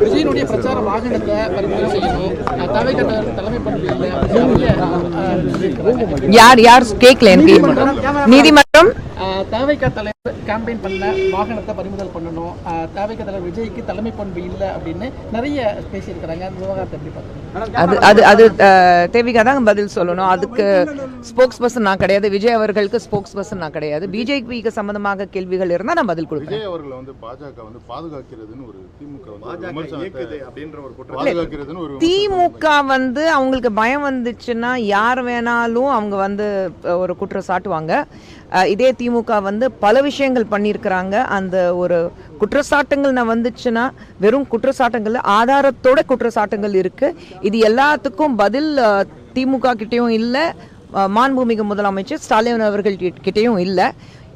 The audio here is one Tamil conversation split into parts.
விஜயனுடைய பிரச்சார வாகனத்தை பறிமுதல் செய்யணும் தலைமை பண்பு யார் யார் கேட்கல எனக்கு நீதிமன்றம் தலைவர் கேம்பெயின் பண்ண வாகனத்தை பறிமுதல் பண்ணணும். தாவேக்கா தலைவர் விஜய்க்கு தலைமை பண்பு இல்லை அப்படின்னு நிறைய பேசியிருக்கிறாங்க. அந்த விவகாரத்தை எப்படி பார்க்குறீங்க? அது அது அது தேவிகா தான் பதில் சொல்லணும். அதுக்கு ஸ்போக்ஸ் பர்சன் நான் கிடையாது. விஜய் அவர்களுக்கு ஸ்போக்ஸ் பர்சன் நான் கிடையாது. பிஜேபிக்கு சம்பந்தமாக கேள்விகள் இருந்தால் நான் பதில் கொடுப்பேன். விஜய் அவர்களை வந்து பாஜக வந்து பாதுகாக்கிறதுன்னு ஒரு திமுக திமுக வந்து அவங்களுக்கு பயம் வந்துச்சுன்னா யார் வேணாலும் அவங்க வந்து ஒரு குற்றம் சாட்டுவாங்க இதே திமுக வந்து பல விஷயங்கள் பண்ணியிருக்கிறாங்க. அந்த ஒரு குற்றச்சாட்டுங்கள் நான் வந்துச்சுன்னா வெறும் குற்றச்சாட்டுங்கள் ஆதாரத்தோட குற்றச்சாட்டுங்கள் இருக்குது இது எல்லாத்துக்கும் பதில் திமுக கிட்டேயும் இல்லை மாண்புமிகு முதலமைச்சர் ஸ்டாலின் அவர்கள் கிட்டேயும் இல்லை.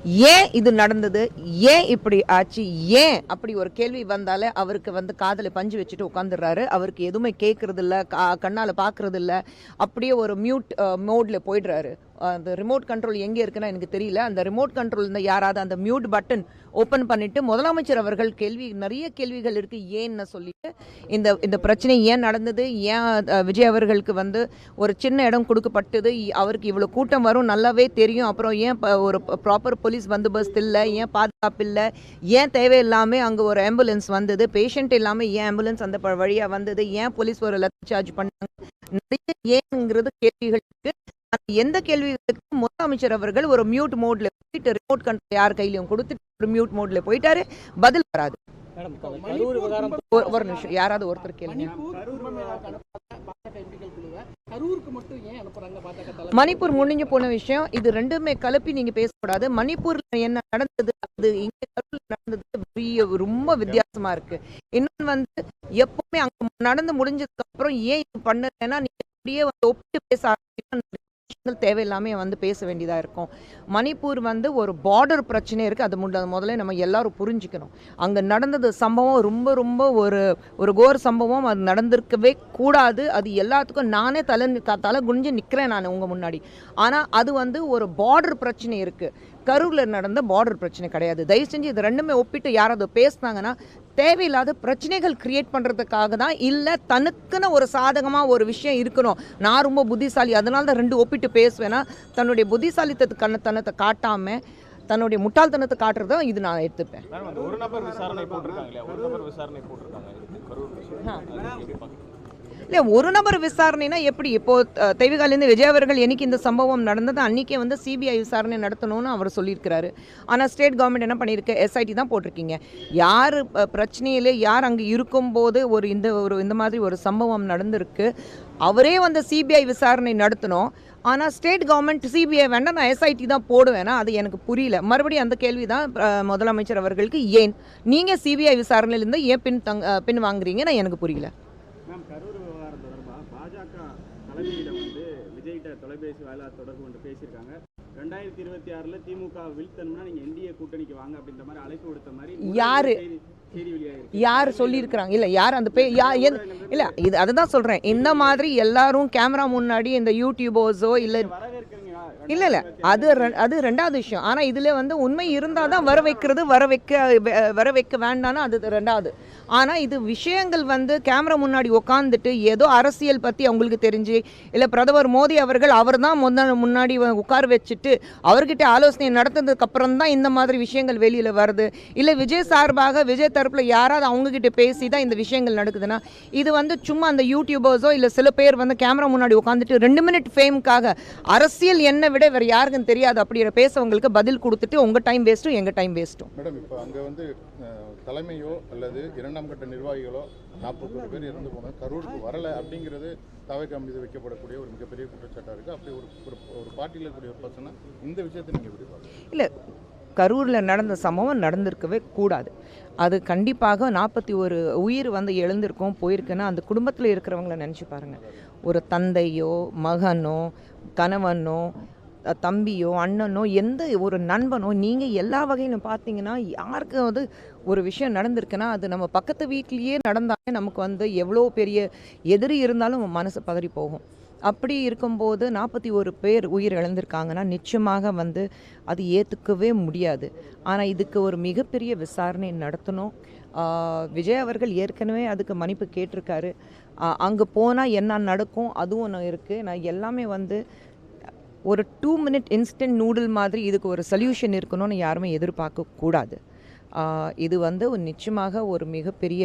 ஏன் இது நடந்தது? ஏன் இப்படி ஆச்சு? ஏன் அப்படி ஒரு கேள்வி வந்தாலே அவருக்கு வந்து காதலை பஞ்சு வச்சுட்டு உட்காந்துடுறாரு. அவருக்கு எதுவுமே கேட்கறது கா- கண்ணால் பார்க்கறதில்ல அப்படியே ஒரு மியூட் மோடில் போயிடுறாரு. அந்த ரிமோட் கண்ட்ரோல் எங்கே இருக்குன்னா எனக்கு தெரியல. அந்த ரிமோட் கண்ட்ரோல் இருந்தால் யாராவது அந்த மியூட் பட்டன் ஓப்பன் பண்ணிட்டு முதலமைச்சர் அவர்கள் கேள்வி நிறைய கேள்விகள் இருக்கு. ஏன்னு சொல்லிட்டு இந்த இந்த பிரச்சனை ஏன் நடந்தது? ஏன் விஜய் அவர்களுக்கு வந்து ஒரு சின்ன இடம் கொடுக்கப்பட்டது? இ- அவருக்கு இவ்வளோ கூட்டம் வரும் நல்லாவே தெரியும். அப்புறம் ஏன் ப- ஒரு ப்ராப்பர் போலீஸ் பந்தோபஸ்து இல்லை? ஏன் பாதுகாப்பு இல்லை? ஏன் தேவையில்லாமல் அங்கே ஒரு ஆம்புலன்ஸ் வந்தது? பேஷண்ட் இல்லாமல் ஏன் ஆம்புலன்ஸ் அந்த வழியாக வந்தது? ஏன் போலீஸ் ஒரு லட்ச சார்ஜ் பண்ணாங்க? நிறைய ஏன்ங்கிறது கேள்விகளுக்கு எந்த கேள்விகளுக்கு முதலமைச்சர் அவர்கள் ஒரு மியூட் மோட்ல போயிட்டு ரிமோட் கண்ட்ரோல் யார் கையிலயும் கொடுத்துட்டு ஒரு மியூட் மோட்ல போயிட்டாரு பதில் வராது. ஒரு- நிமிஷம் யாராவது ஒருத்தர் கேளுங்க. மணிப்பூர் முடிஞ்சு போன விஷயம் இது ரெண்டுமே கலப்பி நீங்க பேசக்கூடாது. மணிப்பூர்ல என்ன நடந்தது அது இங்க கரூர்ல நடந்தது பெரிய ரொம்ப வித்தியாசமா இருக்கு. இன்னொன்னு வந்து எப்பவுமே அங்க நடந்து முடிஞ்சதுக்கு அப்புறம் ஏன் இது பண்ணலன்னா நீங்க அப்படியே வந்து ஒப்பிட்டு பேச ஆரம்பிச்சீங்கன்னா வந்து பேச வேண்டியதாக இருக்கும். மணிப்பூர் வந்து ஒரு பார்டர் பிரச்சனை இருக்குது அது முத- முதல்ல நம்ம எல்லாரும் புரிஞ்சுக்கணும். அங்கே நடந்தது சம்பவம் ரொம்ப ரொம்ப ஒரு ஒரு கோர சம்பவம். அது நடந்திருக்கவே கூடாது. அது எல்லாத்துக்கும் நானே தலை தலை குனிஞ்சு நிற்கிறேன் நான் உங்கள் முன்னாடி. ஆனால் அது வந்து ஒரு பார்டர் பிரச்சனை இருக்குது கரூர்ல நடந்த பார்டர் பிரச்சனை கிடையாது. தயவு செஞ்சு இது ரெண்டுமே ஒப்பிட்டு யாராவது பேசுனாங்கன்னா தேவையில்லாத பிரச்சனைகள் கிரியேட் பண்றதுக்காக தான் இல்ல தனக்குன்னு ஒரு சாதகமா ஒரு விஷயம் இருக்கணும். நான் ரொம்ப புத்திசாலி அதனால தான் ரெண்டு ஒப்பிட்டு பேசுவேன்னா தன்னுடைய புத்திசாலித்தத்து கண்ணத்தனத்தை காட்டாம தன்னுடைய முட்டாள்தனத்தை காட்டுறதும் இது நான் எடுத்துப்பேன். ஒரு நபர் விசாரணை போட்டிருக்காங்க ஒரு நபர் விசாரணை போட்டிருக்காங்க இல்லை ஒரு நபர் விசாரணைனா எப்படி? இப்போ தெய்வகாலேருந்து விஜய் அவர்கள் என்னைக்கு இந்த சம்பவம் நடந்தது அன்னைக்கே வந்து சிபிஐ விசாரணை நடத்தணும்னு அவர் சொல்லியிருக்கிறாரு. ஆனால் ஸ்டேட் கவர்மெண்ட் என்ன பண்ணியிருக்கு? எஸ்ஐடி தான் போட்டிருக்கீங்க. யார் பிரச்சனையில் யார் அங்கே இருக்கும்போது ஒரு இந்த ஒரு இந்த மாதிரி ஒரு சம்பவம் நடந்திருக்கு? அவரே வந்து சிபிஐ விசாரணை நடத்தணும். ஆனால் ஸ்டேட் கவர்மெண்ட் சிபிஐ வேண்டாம் நான் எஸ்ஐடி தான் போடுவேன்னா அது எனக்கு புரியல. மறுபடியும் அந்த கேள்வி தான் முதலமைச்சர் அவர்களுக்கு ஏன்? நீங்கள் சிபிஐ விசாரணையிலேருந்து ஏன் பின் தங் அஹ், பின் வாங்குறீங்கன்னு எனக்கு புரியல. விவகாரம் தொடர்பாக பாஜக தலைமையிடம் வந்து விஜய்கிட்ட தொலைபேசி வாயிலாக தொடர்பு கொண்டு பேசியிருக்காங்க. ரெண்டாயிரத்தி இருபத்தி ஆறுல திமுக வீழ்த்தணும்னா நீங்க என்டிஏ கூட்டணிக்கு வாங்க அப்படின்ற மாதிரி அழைப்பு விடுத்த மாதிரி யாரு? யார் சொல்லியிருக்கிறாங்க? இல்ல யார் அந்த பே யா எது- இல்ல இது அதுதான் சொல்றேன். இந்த மாதிரி எல்லாரும் கேமரா முன்னாடி இந்த யூடியூபர்ஸோ இல்ல இல்ல இல்ல. அது அது ரெண்டாவது விஷயம். ஆனா இதுல வந்து உண்மை இருந்தாதான் வர வைக்கிறது வர வைக்க வர வைக்க வேண்டாம்னா அது ரெண்டாவது. ஆனா இது விஷயங்கள் வந்து கேமரா முன்னாடி உட்காந்துட்டு ஏதோ அரசியல் பத்தி அவங்களுக்கு தெரிஞ்சு இல்ல பிரதமர் மோடி அவர்கள் அவர் தான் முன்னாடி உட்கார வச்சுட்டு அவர்கிட்ட ஆலோசனை நடத்ததுக்கு அப்புறம் தான் இந்த மாதிரி விஷயங்கள் வெளியில வருது. இல்ல விஜய் சார்பாக விஜய் தரப்புல யாராவது அவங்க கிட்ட பேசி தான் இந்த விஷயங்கள் நடக்குதுன்னா இது வந்து சும்மா அந்த யூடியூபர்ஸோ இல்ல சில பேர் வந்து கேமரா முன்னாடி உட்காந்துட்டு ரெண்டு மினிட் ஃபேமுக்காக அரசியல் என்ன விட வேற யாருக்கும் தெரியாது அப்படிங்கிற பேசவங்களுக்கு பதில் கொடுத்துட்டு உங்க டைம் வேஸ்ட்டும் எங்க டைம் வேஸ்ட்டும் மேடம் இப்போ அங்கே வந்து தலைமையோ அல்லது இரண்டாம் கட்ட நிர்வாகிகளோ நாற்பத்தொரு பேர் இறந்து போனது கரூருக்கு வரல அப்படிங்கிறது தவைக்கா மீது வைக்கப்படக்கூடிய ஒரு மிகப்பெரிய குற்றச்சாட்டாக இருக்குது அப்படி ஒரு ஒரு- பார்ட்டியில் இருக்கக்கூடிய ஒரு பர்சனாக இந்த விஷயத்தை நீங்கள் எப்படி இல்லை கரூரில் நடந்த சம்பவம் நடந்திருக்கவே கூடாது. அது கண்டிப்பாக நாற்பத்தி ஒரு உயிர் வந்து எழுந்திருக்கும் போயிருக்குன்னா அந்த குடும்பத்தில் இருக்கிறவங்கள நினச்சி பாருங்க. ஒரு தந்தையோ மகனோ கணவனோ தம்பியோ அண்ணனோ எந்த ஒரு நண்பனோ நீங்கள் எல்லா வகையிலும் பார்த்தீங்கன்னா யாருக்கு வந்து ஒரு விஷயம் நடந்திருக்குன்னா அது நம்ம பக்கத்து வீட்லேயே நடந்தாலே நமக்கு வந்து எவ்வளோ பெரிய எதிரி இருந்தாலும் மனசு பதறி போகும். அப்படி இருக்கும்போது நாற்பத்தி ஒரு பேர் உயிர் இழந்திருக்காங்கன்னா நிச்சயமாக வந்து அது ஏற்றுக்கவே முடியாது. ஆனால் இதுக்கு ஒரு மிகப்பெரிய விசாரணை நடத்தணும். விஜய் அவர்கள் ஏற்கனவே அதுக்கு மன்னிப்பு கேட்டிருக்காரு. அங்கே போனால் என்ன நடக்கும் அதுவும் ஒன்று இருக்குது நான் எல்லாமே வந்து ஒரு டூ மினிட் இன்ஸ்டன்ட் நூடுல் மாதிரி இதுக்கு ஒரு சொல்யூஷன் இருக்கணும்னு யாருமே எதிர்பார்க்க கூடாது. ஆஹ் இது வந்து ஒரு நிச்சயமாக ஒரு மிகப்பெரிய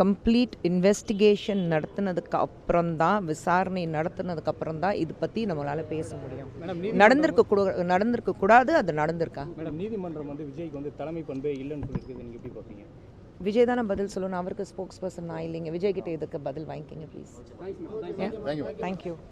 கம்ப்ளீட் இன்வெஸ்டிகேஷன் நடத்தினதுக்கு அப்புறம் தான் விசாரணை நடத்தினதுக்கு அப்புறம் தான் இது பற்றி நம்மளால் பேச முடியும். மேடம் நடந்திருக்க கூட நடந்திருக்க கூடாது அது நடந்திருக்கா? மேடம் நீதிமன்றம் வந்து விஜய்க்கு வந்து தலைமை பண்பே இல்லைன்னு சொல்லியிருக்குது. நீங்கள் எப்படி பார்ப்பீங்க? விஜய் தானே பதில் சொல்லணும். அவருக்கு ஸ்போக்ஸ் பர்சன் நான் இல்லைங்க. விஜய் கிட்ட இதுக்கு பதில் வாங்கிக்கோங்க ப்ளீஸ் தேங்க்யூ